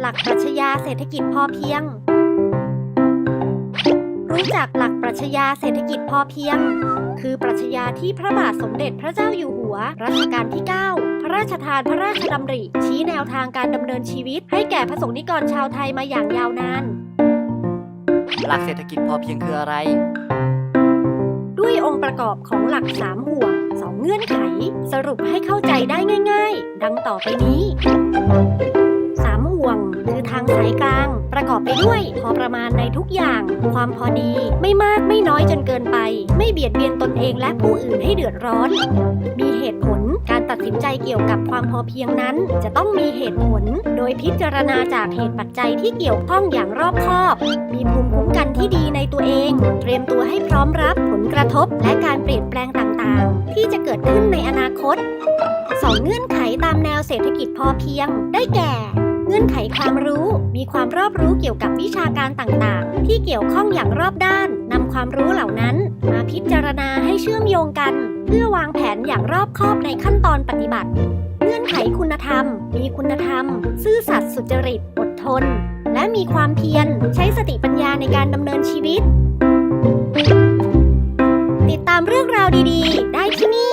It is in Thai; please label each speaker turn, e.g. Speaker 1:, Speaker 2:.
Speaker 1: หลักปรัชญาเศรษฐกิจพอเพียง รู้จักหลักปรัชญาเศรษฐกิจพอเพียง คือปรัชญาที่พระบาทสมเด็จพระเจ้าอยู่หัว รัชกาลที่ 9 พระราชทานพระราชดำริ ชี้แนวทางการดำเนินชีวิต ให้แก่พระสงฆ์นิกรชาวไทยมาอย่างยาวนาน
Speaker 2: หลักเศรษฐกิจพอเพียงคืออะไร
Speaker 1: ด้วยองค์ประกอบของหลัก3ห่วง2เงื่อนไข สรุปให้เข้าใจได้ง่าย ๆ ดังต่อไปนี้ ประกอบไปด้วย พอประมาณในทุกอย่าง ความพอดี ไม่มากไม่น้อยจนเกินไป ไม่เบียดเบียนตนเองและผู้อื่นให้เดือดร้อน มีเหตุผลการตัดสินใจเกี่ยวกับความพอเพียงนั้น จะต้องมีเหตุผล โดยพิจารณาจากเหตุปัจจัยที่เกี่ยวข้องอย่างรอบคอบ มีภูมิคุ้มกันที่ดีในตัวเอง เตรียมตัวให้พร้อมรับผลกระทบและการเปลี่ยนแปลงต่างๆ ที่จะเกิดขึ้นในอนาคต 2 เงื่อนไขตามแนวเศรษฐกิจพอเพียง ได้แก่ เงื่อนไขความรู้ มีความรอบรู้เกี่ยวกับวิชาการต่างๆ ที่เกี่ยวข้องอย่างรอบด้านนำความรู้เหล่านั้น มาพิจารณาให้เชื่อมโยงกัน เพื่อวางแผนอย่างรอบคอบในขั้นตอนปฏิบัติ เงื่อนไขคุณธรรม มีคุณธรรม ซื่อสัตย์สุจริต อดทน และมีความเพียร ใช้สติปัญญาในการดำเนินชีวิต ติดตามเรื่องราวดีๆ ได้ที่นี่